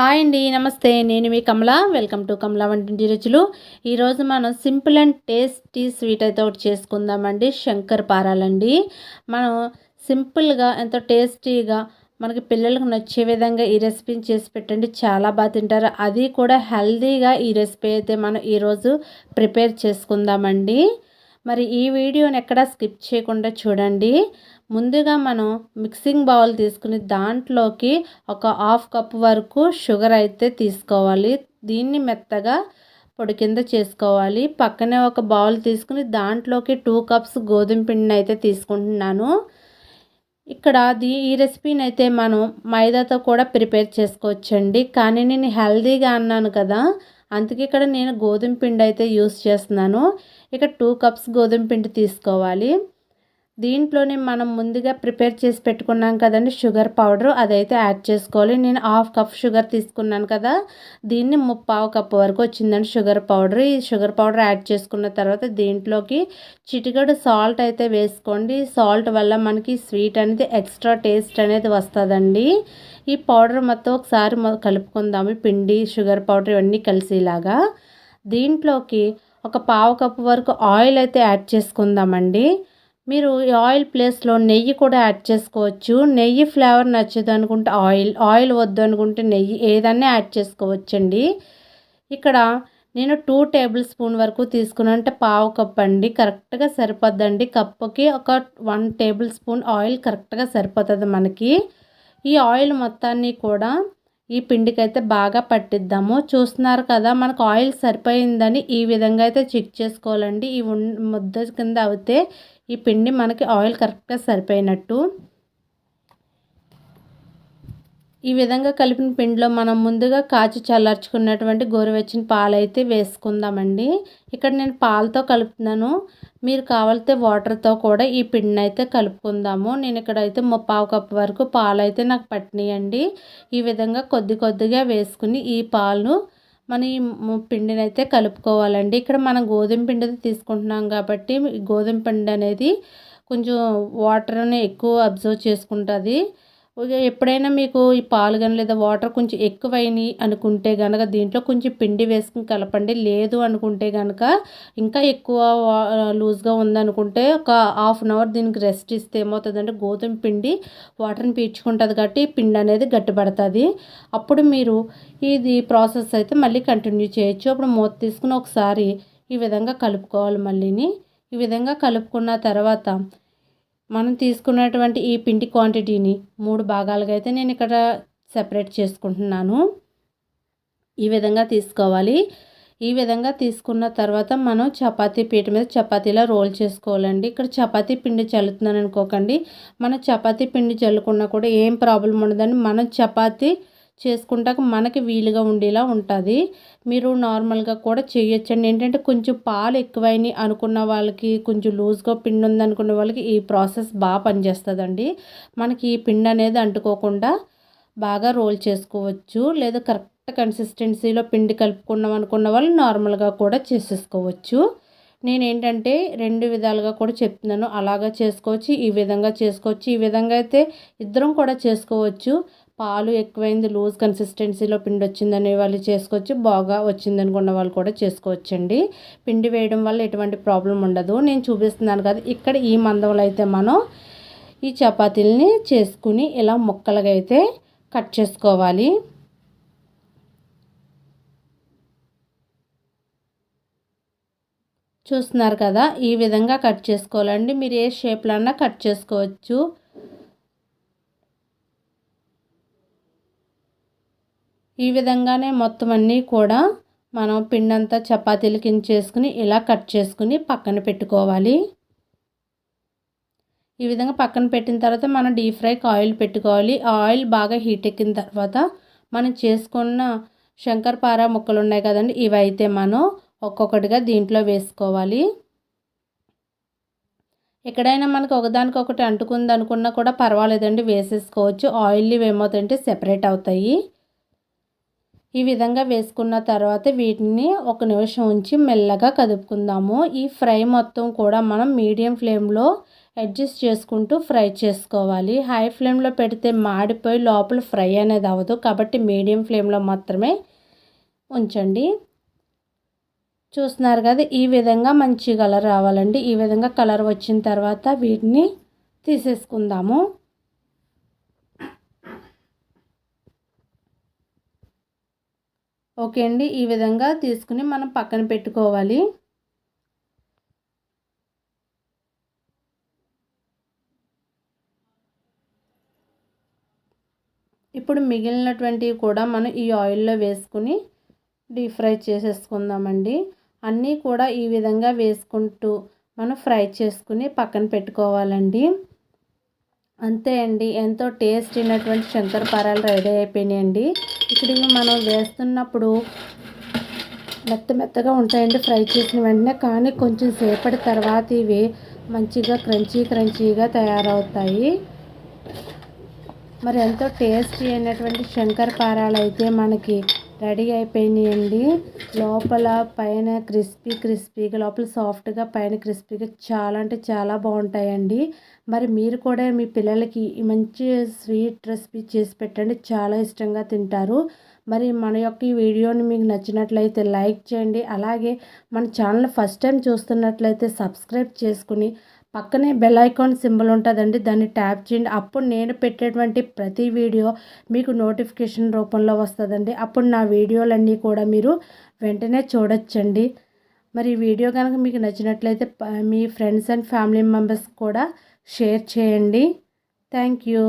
Hi అండి నమస్తే. నేను మీ కమల. వెల్కమ్ టు కమల వంటింటి రుచులు. ఈరోజు మనం సింపుల్ అండ్ టేస్టీ స్వీట్ అయితే ఒకటి చేసుకుందామండి. శంకర్ పారాలండి. మనం సింపుల్గా ఎంతో టేస్టీగా మనకి పిల్లలకు నచ్చే విధంగా ఈ రెసిపీని చేసి పెట్టండి. చాలా బాగా తింటారు. అది కూడా హెల్తీగా ఈ రెసిపీ అయితే మనం ఈరోజు ప్రిపేర్ చేసుకుందామండి. మరి ఈ వీడియోని ఎక్కడా స్కిప్ చేయకుండా చూడండి. ముందుగా మనం మిక్సింగ్ బౌల్ తీసుకుని దాంట్లోకి ఒక హాఫ్ కప్ వరకు షుగర్ అయితే తీసుకోవాలి. దీన్ని మెత్తగా పొడి కింద చేసుకోవాలి. పక్కనే ఒక బౌల్ తీసుకుని దాంట్లోకి టూ కప్స్ గోధుమ పిండిని అయితే తీసుకుంటున్నాను. ఇక్కడ దీ ఈ రెసిపీని అయితే మనం మైదాతో కూడా ప్రిపేర్ చేసుకోవచ్చండి. కానీ నేను హెల్దీగా అన్నాను కదా అందుకే ఇక్కడ నేను గోధుమ పిండి అయితే యూస్ చేస్తున్నాను. ఇక టూ కప్స్ గోధుమ పిండి తీసుకోవాలి. దీంట్లోనే మనం ముందుగా ప్రిపేర్ చేసి పెట్టుకున్నాం కదండి షుగర్ పౌడర్. అదైతే యాడ్ చేసుకోవాలి. నేను హాఫ్ కప్ షుగర్ తీసుకున్నాను కదా దీన్ని ముప్పావు కప్ వరకు వచ్చిందండి షుగర్ పౌడర్. ఈ షుగర్ పౌడర్ యాడ్ చేసుకున్న తర్వాత దీంట్లోకి చిటికడు సాల్ట్ అయితే వేసుకోండి. సాల్ట్ వల్ల మనకి స్వీట్ అనేది ఎక్స్ట్రా టేస్ట్ అనేది వస్తుందండి. ఈ పౌడర్ మొత్తం ఒకసారి కలుపుకుందాము. పిండి షుగర్ పౌడర్ ఇవన్నీ కలిసేలాగా. దీంట్లోకి ఒక పావు కప్పు వరకు ఆయిల్ అయితే యాడ్ చేసుకుందామండి. మీరు ఈ ఆయిల్ ప్లేస్లో నెయ్యి కూడా యాడ్ చేసుకోవచ్చు. నెయ్యి ఫ్లేవర్ నచ్చదు అనుకుంటే ఆయిల్ ఆయిల్ వద్దు అనుకుంటే నెయ్యి ఏదన్నా యాడ్ చేసుకోవచ్చండి. ఇక్కడ నేను టూ టేబుల్ స్పూన్ వరకు తీసుకున్నాను. అంటే పావు కప్ అండి కరెక్ట్గా సరిపోద్దండి. కప్పుకి ఒక వన్ టేబుల్ స్పూన్ ఆయిల్ కరెక్ట్గా సరిపోతుంది మనకి. ఈ ఆయిల్ మొత్తాన్ని కూడా ఈ పిండికి అయితే బాగా పట్టిద్దాము. చూస్తున్నారు కదా మనకు ఆయిల్ సరిపోయిందని ఈ విధంగా అయితే చెక్ చేసుకోవాలండి. ఈ ముద్ద కింద అవుతే ఈ పిండి మనకి ఆయిల్ కరెక్ట్గా సరిపోయినట్టు. ఈ విధంగా కలిపిన పిండిలో మనం ముందుగా కాచి చల్లార్చుకున్నటువంటి గోరువెచ్చిన పాలు అయితే వేసుకుందామండి. ఇక్కడ నేను పాలతో కలుపుతున్నాను. మీరు కావాలితే వాటర్తో కూడా ఈ పిండిని అయితే కలుపుకుందాము. నేను ఇక్కడ అయితే పావు కప్పు వరకు పాలు అయితే నాకు పట్టినాయండి. ఈ విధంగా కొద్ది కొద్దిగా వేసుకుని ఈ పాలు మన ఈ పిండిని అయితే కలుపుకోవాలండి. ఇక్కడ మనం గోధుమ పిండి తీసుకుంటున్నాం కాబట్టి గోధుమ పిండి అనేది కొంచెం వాటర్ని ఎక్కువ అబ్జర్వ్ చేసుకుంటుంది. ఎప్పుడైనా మీకు ఈ పాలు కానీ లేదా వాటర్ కొంచెం ఎక్కువైనాయి అనుకుంటే కనుక దీంట్లో కొంచెం పిండి వేసుకుని కలపండి. లేదు అనుకుంటే కనుక ఇంకా ఎక్కువ లూజ్గా ఉందనుకుంటే ఒక హాఫ్ అన్ అవర్ దీనికి రెస్ట్ ఇస్తే ఏమవుతుందంటే గోధుమ పిండి వాటర్ని పీల్చుకుంటుంది కాబట్టి పిండి అనేది గట్టిపడుతుంది. అప్పుడు మీరు ఇది ప్రాసెస్ అయితే మళ్ళీ కంటిన్యూ చేయొచ్చు. అప్పుడు మూత తీసుకుని ఒకసారి ఈ విధంగా కలుపుకోవాలి మళ్ళీని. ఈ విధంగా కలుపుకున్న తర్వాత మనం తీసుకున్నటువంటి ఈ పిండి క్వాంటిటీని మూడు భాగాలుగా అయితే నేను ఇక్కడ సెపరేట్ చేసుకుంటున్నాను. ఈ విధంగా తీసుకోవాలి. ఈ విధంగా తీసుకున్న తర్వాత మనం చపాతీ పీట మీద చపాతీలా రోల్ చేసుకోవాలండి. ఇక్కడ చపాతీ పిండి చల్లుతున్నాను అనుకోకండి. మనం చపాతీ పిండి చల్లుకున్నా కూడా ఏం ప్రాబ్లం ఉండదండి. మనం చపాతీ చేసుకుంటాక మనకి వీలుగా ఉండేలా ఉంటుంది. మీరు నార్మల్గా కూడా చేయొచ్చండి. ఏంటంటే కొంచెం పాలు ఎక్కువైనాయి అనుకున్న వాళ్ళకి కొంచెం లూజ్గా పిండి ఉంది అనుకున్న వాళ్ళకి ఈ ప్రాసెస్ బాగా పనిచేస్తుందండి. మనకి ఈ పిండి అనేది అంటుకోకుండా బాగా రోల్ చేసుకోవచ్చు. లేదా కరెక్ట్ కన్సిస్టెన్సీలో పిండి కలుపుకున్నాం అనుకున్న వాళ్ళు నార్మల్గా కూడా చేసేసుకోవచ్చు. నేను ఏంటంటే రెండు విధాలుగా కూడా చెప్తున్నాను. అలాగా చేసుకోవచ్చు ఈ విధంగా చేసుకోవచ్చు. ఈ విధంగా అయితే ఇద్దరం కూడా చేసుకోవచ్చు. పాలు ఎక్కువైంది లూజ్ కన్సిస్టెన్సీలో పిండి వచ్చిందనే వాళ్ళు చేసుకోవచ్చు బాగా వచ్చింది అనుకున్న వాళ్ళు కూడా చేసుకోవచ్చండి. పిండి వేయడం వల్ల ఎటువంటి ప్రాబ్లం ఉండదు. నేను చూపిస్తున్నాను కదా ఇక్కడ ఈ మందంలో అయితే మనం ఈ చపాతీలని చేసుకుని ఇలా ముక్కలుగా అయితే కట్ చేసుకోవాలి. చూస్తున్నారు కదా ఈ విధంగా కట్ చేసుకోవాలండి. మీరు ఏ షేప్లో అన్నా కట్ చేసుకోవచ్చు. ఈ విధంగానే మొత్తం అన్నీ కూడా మనం పిండంతా చపాతీలు కింద చేసుకుని ఇలా కట్ చేసుకుని పక్కన పెట్టుకోవాలి. ఈ విధంగా పక్కన పెట్టిన తర్వాత మనం డీప్ ఫ్రైకి ఆయిల్ పెట్టుకోవాలి. ఆయిల్ బాగా హీట్ ఎక్కిన తర్వాత మనం చేసుకున్న శంకరపార ముక్కలు ఉన్నాయి కదండి ఇవి అయితే మనం ఒక్కొక్కటిగా దీంట్లో వేసుకోవాలి. ఎక్కడైనా మనకు ఒకదానికొకటి అంటుకుంది అనుకున్నా కూడా పర్వాలేదండి వేసేసుకోవచ్చు. ఆయిల్ ఏమవుతాయంటే సెపరేట్ అవుతాయి. ఈ విధంగా వేసుకున్న తర్వాత వీటిని ఒక నిమిషం ఉంచి మెల్లగా కదుపుకుందాము. ఈ ఫ్రై మొత్తం కూడా మనం మీడియం ఫ్లేమ్లో అడ్జస్ట్ చేసుకుంటూ ఫ్రై చేసుకోవాలి. హై ఫ్లేమ్లో పెడితే మాడిపోయి లోపల ఫ్రై అనేది అవ్వదు. కాబట్టి మీడియం ఫ్లేమ్లో మాత్రమే ఉంచండి. చూస్తున్నారు కదా ఈ విధంగా మంచి కలర్ రావాలండి. ఈ విధంగా కలర్ వచ్చిన తర్వాత వీటిని తీసేసుకుందాము. ఓకే అండి ఈ విధంగా తీసుకుని మనం పక్కన పెట్టుకోవాలి. ఇప్పుడు మిగిలినటువంటివి కూడా మనం ఈ ఆయిల్లో వేసుకుని డీప్ ఫ్రై చేసేసుకుందామండి. అన్నీ కూడా ఈ విధంగా వేసుకుంటూ మనం ఫ్రై చేసుకుని పక్కన పెట్టుకోవాలండి. అంతే అండి. ఎంతో టేస్ట్ అయినటువంటి శంకరపారాలు రెడీ అయిపోయినాయండి. ఇక్కడ మనం వేస్తున్నప్పుడు మెత్త మెత్తగా ఉంటాయండి ఫ్రై చేసిన వెంటనే కానీ కొంచెం సేపటి తర్వాత ఇవి మంచిగా క్రంచీ క్రంచీగా తయారవుతాయి. మరి ఎంతో టేస్టీ అయినటువంటి శంకరపారాలు అయితే మనకి రెడీ అయిపోయినాయండి. లోపల పైన క్రిస్పీ క్రిస్పీగా లోపల సాఫ్ట్గా పైన క్రిస్పీగా చాలా అంటే చాలా బాగుంటాయండి. మరి మీరు కూడా మీ పిల్లలకి మంచి స్వీట్ రెసిపీ చేసి పెట్టండి. చాలా ఇష్టంగా తింటారు. మరి మన యొక్క ఈ వీడియోని మీకు నచ్చినట్లయితే లైక్ చేయండి. అలాగే మన ఛానల్ ఫస్ట్ టైం చూస్తున్నట్లయితే సబ్స్క్రైబ్ చేసుకుని పక్కనే బెల్ ఐకాన్ సింబల్ ఉంటుందండి దాన్ని ట్యాప్ చేయండి. అప్పుడు నేను పెట్టేటువంటి ప్రతి వీడియో మీకు నోటిఫికేషన్ రూపంలో వస్తుందండి. అప్పుడు నా వీడియోలన్నీ కూడా మీరు వెంటనే చూడొచ్చండి. మరి ఈ వీడియో కనుక మీకు నచ్చినట్లయితే మీ ఫ్రెండ్స్ అండ్ ఫ్యామిలీ మెంబర్స్ కూడా షేర్ చేయండి. Thank you